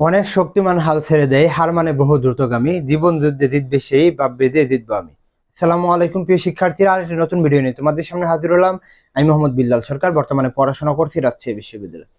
অনেক শক্তিমান হাল ছেড়ে দেয়, হার মানে বহু দ্রুতগামী, জীবন যুদ্ধে জিতবে সেই বা বেঁধে জিতবো আমি। সালামু আলাইকুম, প্রিয় শিক্ষার্থীরা, আর একটি নতুন ভিডিও নিয়ে তোমাদের সামনে হাজির হলাম। আমি মোহাম্মদ বিল্লাল সরকার, বর্তমানে পড়াশোনা করছি রাজশাহী বিশ্ববিদ্যালয়।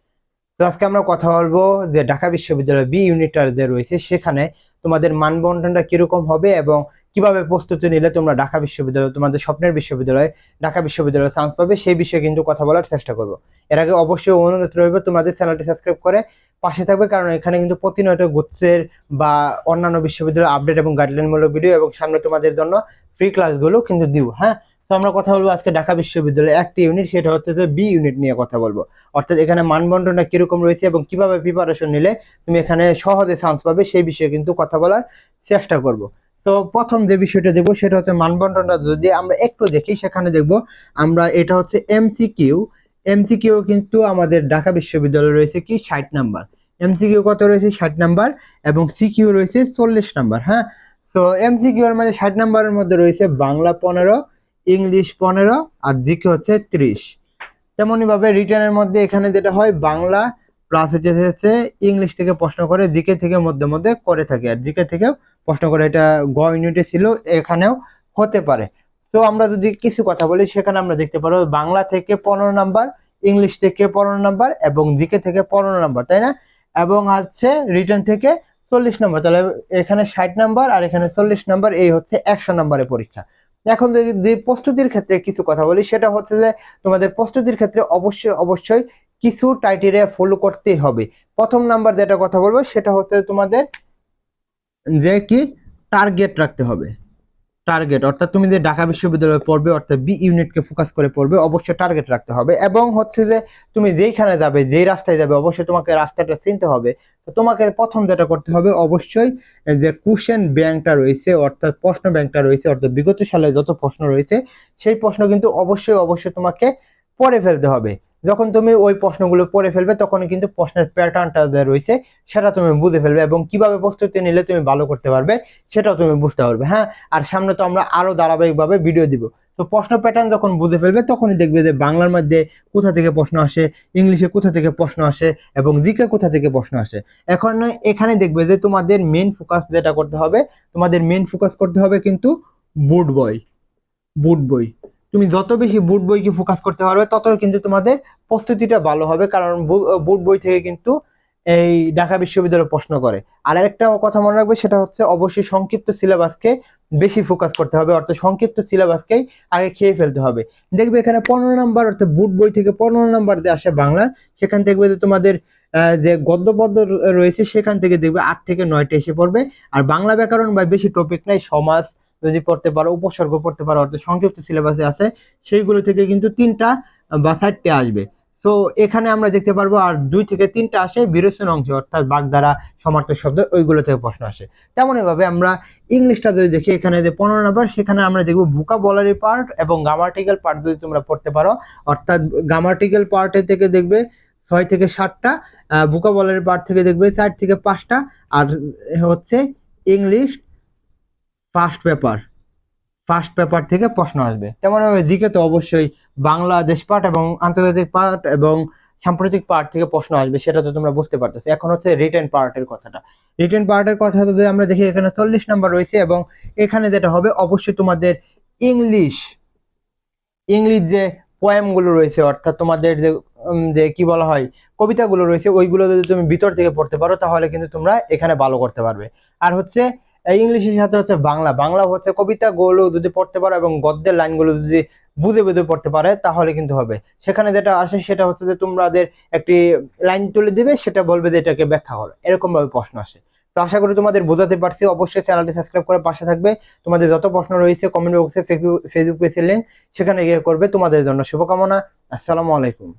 তো আজকে আমরা কথা বলব যে ঢাকা বিশ্ববিদ্যালয় বি ইউনিটার যে রয়েছে, সেখানে তোমাদের মানবন্ধনটা কীরকম হবে এবং কীভাবে প্রস্তুতি নিলে তোমরা ঢাকা বিশ্ববিদ্যালয়, তোমাদের স্বপ্নের বিশ্ববিদ্যালয়ে, ঢাকা বিশ্ববিদ্যালয়ে চান্স পাবে, সেই বিষয়ে কিন্তু কথা বলার চেষ্টা করব। এর আগে অবশ্যই অনুরোধ রইবে তোমাদের চ্যানেলটি সাবস্ক্রাইব করে পাশে থাকবে, কারণ এখানে কিন্তু প্রতিনিয়ত গুচ্ছের বা অন্যান্য বিশ্ববিদ্যালয়ের আপডেট এবং গাইডলাইনমূলক ভিডিও এবং সামনে তোমাদের জন্য ফ্রি ক্লাসগুলো কিন্তু দিব হ্যাঁ? তো আমরা কথা বলব আজকে ঢাকা বিশ্ববিদ্যালয়ের একটি ইউনিট সেটা হচ্ছে যে বি ইউনিট নিয়ে কথা বলব। অর্থাৎ এখানে মানবন্টনটা কীরকম রয়েছে এবং কীভাবে প্রিপারেশন নিলে তুমি এখানে সহজে চান্স পাবে, সেই বিষয়ে কিন্তু কথা বলার চেষ্টা করব। তো প্রথম যে বিষয়টা দেখব সেটা হচ্ছে মানবন্টনটা যদি আমরা একটু দেখি, সেখানে দেখব আমরা এটা হচ্ছে এমসিকিউ এমসিকিউ কিন্তু আমাদের ঢাকা বিশ্ববিদ্যালয়ে রয়েছে কি? ষাট নাম্বার। এমসিকিউ কত রয়েছে? ষাট নাম্বার এবং সিকিউ রয়েছে চল্লিশ নাম্বার হ্যাঁ? তো এমসিকিউ এর মধ্যে ষাট নাম্বারের মধ্যে রয়েছে বাংলা পনেরো, ইংলিশ পনেরো আর দিকে হচ্ছে ত্রিশ। তেমনইভাবে রিটার্নের মধ্যে এখানে যেটা হয়, বাংলা প্লাস হচ্ছে ইংলিশ থেকে প্রশ্ন করে দিকে থেকে মধ্যে মধ্যে করে থাকে। আর দিকে থেকেও প্রশ্ন করে, এটা গ ইউনিটে ছিল, এখানেও হতে পারে। তো আমরা যদি কিছু কথা বলি, সেখানে আমরা দেখতে পারব বাংলা থেকে পনেরো নাম্বার ইংলিশ থেকে পনেরো নাম্বার এবং দিকে থেকে পনেরো নাম্বার তাই না? এবং হচ্ছে রিটার্ন থেকে চল্লিশ নাম্বার তাহলে এখানে ষাট নাম্বার আর এখানে চল্লিশ নাম্বার এই হচ্ছে একশো নাম্বারের পরীক্ষা। এখন যদি প্রস্তুতির ক্ষেত্রে কিছু কথা বলি, সেটা হচ্ছে যে তোমাদের প্রস্তুতির ক্ষেত্রে অবশ্যই অবশ্যই কিছু টাইটেরিয়া ফলো করতেই হবে। প্রথম নাম্বার যেটা কথা বলব, সেটা হচ্ছে তোমাদের যে কি? টার্গেট রাখতে হবে। টার্গেট অর্থাৎ তুমি যে ঢাকা বিশ্ববিদ্যালয়ে পড়বে, অর্থাৎ বি ইউনিটকে ফোকাস করে পড়বে, অবশ্যই টার্গেট রাখতে হবে। এবং হচ্ছে যে, তুমি যেইখানে যাবে, যেই রাস্তায় যাবে, অবশ্যই তোমাকে রাস্তাটা চিনতে হবে। তো তোমাকে প্রথম যেটা করতে হবে, অবশ্যই যে কোশ্চেন ব্যাংকটা রয়েছে, অর্থাৎ প্রশ্ন ব্যাংকটা রয়েছে, অর্থাৎ বিগত সালে যত প্রশ্ন রয়েছে, সেই প্রশ্ন কিন্তু অবশ্যই অবশ্যই তোমাকে পড়ে ফেলতে হবে। যখন তুমি ওই প্রশ্নগুলো পড়ে ফেলবে তখন কিন্তু প্রশ্নের প্যাটার্নটা যে রয়েছে, সেটা তুমি বুঝে ফেলবে এবং কীভাবে প্রস্তুতি নিলে তুমি ভালো করতে পারবে, সেটাও তুমি বুঝতে পারবে হ্যাঁ? আর সামনে তো আমরা আরও ধারাবাহিকভাবে ভিডিও দিব। তো প্রশ্ন প্যাটার্ন যখন বুঝে ফেলবে, তখনই দেখবে যে বাংলার মধ্যে কোথা থেকে প্রশ্ন আসে, ইংলিশে কোথা থেকে প্রশ্ন আসে এবং দিকে কোথা থেকে প্রশ্ন আসে। এখন এখানে দেখবে যে তোমাদের মেন ফোকাস যেটা করতে হবে, তোমাদের মেন ফোকাস করতে হবে কিন্তু বুট বই বুট বই তুমি যত বেশি বুট বইকে ফোকাস করতে পারবে, তত কিন্তু তোমাদের প্রস্তুতিটা ভালো হবে, কারণ বুট বই থেকে কিন্তু এই ঢাকা বিশ্ববিদ্যালয় প্রশ্ন করে। আর একটা কথা মনে রাখবে, সেটা হচ্ছে অবশ্যই সংক্ষিপ্ত সিলেবাসকে বেশি ফোকাস করতে হবে, অর্থাৎ সংক্ষিপ্ত সিলেবাসকেই আগে খেয়ে ফেলতে হবে। দেখবে এখানে পনেরো নাম্বার, অর্থাৎ বুট বই থেকে পনেরো নাম্বার যে আসে বাংলা, সেখান দেখবে যে তোমাদের যে গদ্য পদ্য রয়েছে, সেখান থেকে দেখবে আট থেকে নয়টা এসে পড়বে। আর বাংলা ব্যাকরণ বা বেশি টপিক নাই, সমাজ যদি পড়তে পারো, উপসর্গ পড়তে পারো, অর্থাৎ সংক্ষিপ্ত সিলেবাসে আছে, সেইগুলো থেকে কিন্তু তিনটা বা চারটে আসবে। সো এখানে আমরা দেখতে পারব আর দুই থেকে তিনটা আসে বিরোচন অংশ, অর্থাৎ বাগধারা সমার্থক শব্দ, ওইগুলো থেকে প্রশ্ন আসে। তেমন ভাবে আমরা ইংলিশটা যদি দেখি, এখানে যে পনেরো নাম্বার, সেখানে আমরা দেখব ভুকা বলারি পার্ট এবং গ্রামাটিক্যাল পার্ট যদি তোমরা পড়তে পারো, অর্থাৎ গ্রামাটিক্যাল পার্টের থেকে দেখবে ছয় থেকে সাতটা ভুকা বলারি পার্ট থেকে দেখবে চার থেকে পাঁচটা, আর হচ্ছে English first paper first paper থেকে প্রশ্ন আসবে। তেমন দিকে তো অবশ্যই বাংলাদেশ পার্ট এবং আন্তর্জাতিক পার্ট এবং সাম্প্রতিক পার্ট থেকে প্রশ্ন আসবে, সেটা তো তোমরা বুঝতে পারতেছো। এখন হচ্ছে রিটেন পার্টের কথাটা। রিটেন পার্টের কথা যদি আমরা দেখি, এখানে চল্লিশ নাম্বার রয়েছে এবং এখানে যেটা হবে, অবশ্যই তোমাদের ইংলিশ ইংলিশ যে পোয়েমগুলো রয়েছে, অর্থাৎ তোমাদের যে যে কি বলা হয়, কবিতাগুলো রয়েছে, ওইগুলো যদি তুমি ভিতর থেকে পড়তে পারো, তাহলে কিন্তু তোমরা এখানে ভালো করতে পারবে। আর হচ্ছে ইংলিশের সাথে হচ্ছে বাংলা। বাংলা হচ্ছে কবিতাগুলো যদি পড়তে পারো এবং গদ্যের লাইনগুলো যদি বুঝে বুঝে পড়তে পারে, তাহলে কিন্তু হবে। সেখানে যেটা আসে সেটা হচ্ছে যে তোমাদের একটি লাইন তুলে দিবে, সেটা বলবে যে এটাকে ব্যাখ্যা করো। এরকম ভাবে প্রশ্ন আসে। তো আশা করি তোমাদের বোঝাতে পারছি। অবশ্যই চ্যানেলটি সাবস্ক্রাইব করে পাশে থাকবে। তোমাদের যত প্রশ্ন রয়েছে কমেন্ট বক্সে ফেসবুক ফেসবুক পেজের লিঙ্ক সেখানে গিয়ে করবে। তোমাদের জন্য শুভকামনা। আসসালামু আলাইকুম।